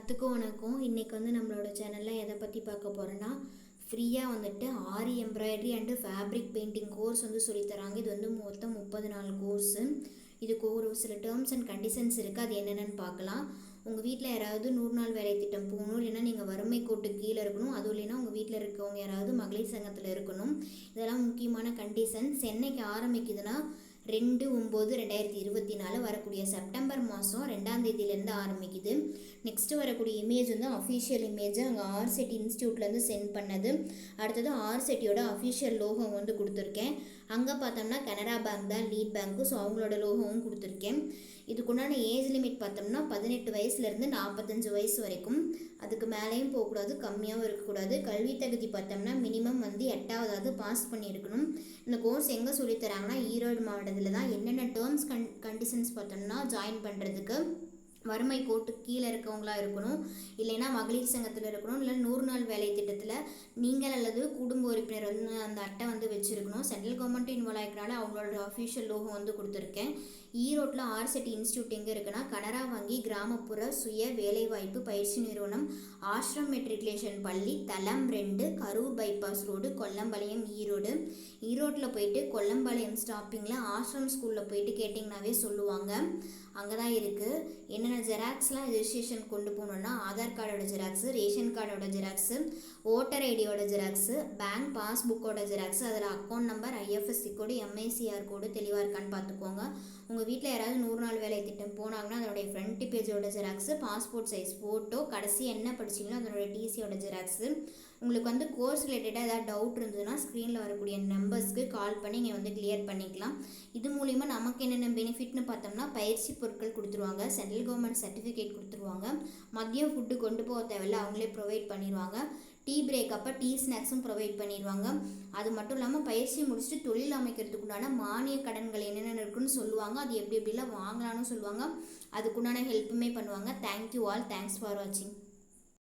எல்லாத்துக்கும் வணக்கம். இன்றைக்கி வந்து நம்மளோட சேனலில் எதை பற்றி பார்க்க போகிறோன்னா ஃப்ரீயாக வந்துட்டு aari embroidery and fabric painting course வந்து சொல்லித் தராங்க. இது வந்து மொத்தம் முப்பது நாள் கோர்ஸு இதுக்கு ஒரு சில டேர்ம்ஸ் அண்ட் கண்டிஷன்ஸ் இருக்குது அது என்னென்னு பார்க்கலாம். உங்கள் வீட்டில் யாராவது நூறு நாள் வேலை திட்டம் போகணும் இல்லைன்னா நீங்கள் வறுமை கோட்டு கீழே இருக்கணும் அதுவும் இல்லைன்னா உங்கள் வீட்டில் இருக்கவங்க யாராவது மகளிர் சங்கத்தில் இருக்கணும். இதெல்லாம் முக்கியமான கண்டிஷன்ஸ் என்னைக்கு ஆரம்பிக்குதுன்னா ரெண்டு ஒம்பது ரெண்டாயிரத்தி இருபத்தி நாலு வரக்கூடிய செப்டம்பர் மாதம் ரெண்டாம் தேதியிலேருந்து ஆரம்பிக்குது. நெக்ஸ்ட்டு வரக்கூடிய இமேஜ் வந்து அஃபிஷியல் இமேஜ் அங்கே ஆர்செட் இன்ஸ்டியூட்லேருந்து சென்ட் பண்ணது. அடுத்தது ஆர்செட்டியோட அஃபிஷியல் லோகம் வந்து கொடுத்துருக்கேன். அங்கே பார்த்தோம்னா கனரா பேங்க் தான் லீட் பேங்க்கு ஸோ அவங்களோட லோகமும் கொடுத்துருக்கேன். இதுக்குண்டான ஏஜ் லிமிட் பார்த்தோம்னா பதினெட்டு வயசுலேருந்து நாற்பத்தஞ்சு வயசு வரைக்கும். அதுக்கு மேலேயும் போகக்கூடாது கம்மியாகவும் இருக்கக்கூடாது. கல்வி தகுதி பார்த்தோம்னா மினிமம் வந்து எட்டாவதாவது பாஸ் பண்ணியிருக்கணும். இந்த கோர்ஸ் எங்கே சொல்லித்தராங்கன்னா ஈரோடு மாவட்டத்தில் தான் என்னென்ன டேர்ம்ஸ் கன் கண்டிஷன்ஸ் பார்த்தோம்னா ஜாயின் பண்ணுறதுக்கு வறுமை கோட்டு கீழே இருக்கவங்களா இருக்கணும் இல்லைன்னா மகளிர் சங்கத்தில் இருக்கணும் இல்லை நூறு நாள் வேலை திட்டத்தில் நீங்கள் அல்லது குடும்ப உறுப்பினர் வந்து அந்த அட்டை வந்து வச்சுருக்கணும். சென்ட்ரல் கவர்மெண்ட் இன்வால்வ் ஆகிக்கனால அவங்களோட அஃபிஷியல் லோகோ வந்து கொடுத்துருக்கேன். ஈரோட்டில் ஆர்செட் இன்ஸ்டியூட் எங்கே இருக்குன்னா கனரா வங்கி கிராமப்புற சுய வேலைவாய்ப்பு பயிற்சி நிறுவனம் ஆஷ்ரம் மெட்ரிகுலேஷன் பள்ளி தலம் ரெண்டு Karur bypass road Kollampalayam e Erode ஈரோட்டில் போயிட்டு கொல்லம்பாளையம் ஸ்டாப்பிங்கில் ஆஷ்ரம் ஸ்கூலில் போயிட்டு கேட்டிங்கனாவே சொல்லுவாங்க. அங்கே தான் இருக்குது என்னென்ன ஜெராக்ஸ்லாம் ரெஜிஸ்ட்ரேஷன் கொண்டு போகணுன்னா ஆதார் கார்டோட ஜெராக்ஸு ரேஷன் கார்டோட ஜெராக்ஸு ஓட்டர் ஐடியோட ஜெராக்ஸு பேங்க் பாஸ்புக்கோட ஜெராக்ஸு அதில் account number IFSC code MICR code தெளிவாக இருக்கான்னு பார்த்துக்கோங்க. உங்கள் வீட்டில் யாராவது நூறு நாள் வேலை திட்டம் போனாங்கன்னா அதனுடைய ஃப்ரண்ட் பேஜோட ஜெராக்ஸு பாஸ்போர்ட் சைஸ் ஃபோட்டோ கடைசி என்ன படிச்சிங்களோ அதனுடைய டிசியோட ஜெராக்ஸு உங்களுக்கு வந்து கோர்ஸ் ரிலேட்டடாக ஏதாவது டவுட் இருந்ததுன்னா ஸ்க்ரீனில் வரக்கூடிய நம்பர்ஸ்க்கு கால் பண்ணி நீங்கள் வந்து கிளியர் பண்ணிக்கலாம். இது மூலிமா நமக்கு என்னென்ன பெனிஃபிட்னு பார்த்தோம்னா பயிற்சி பொருட்கள் கொடுத்துருவாங்க. சென்ட்ரல் கவர்மெண்ட் கவர்மெண்ட் சர்டிஃபிகேட் கொடுத்துருவாங்க. மதியம் ஃபுட்டு கொண்டு போக தேவையில்ல அவங்களே ப்ரொவைட் பண்ணிடுவாங்க டீ பிரேக் அப்போ டீ ஸ்நாக்ஸும் ப்ரொவைட் பண்ணிடுவாங்க அது மட்டும் இல்லாமல் பயிற்சி முடிச்சுட்டு தொழில் அமைக்கிறதுக்குண்டான மானிய கடன்கள் என்னென்ன இருக்குன்னு சொல்லுவாங்க. அது எப்படி எப்படிலாம் வாங்கலாம்னு சொல்லுவாங்க. அதுக்குண்டான ஹெல்ப்புமே பண்ணுவாங்க. தேங்க்யூ ஆல் தேங்க்ஸ் ஃபார் வாட்சிங்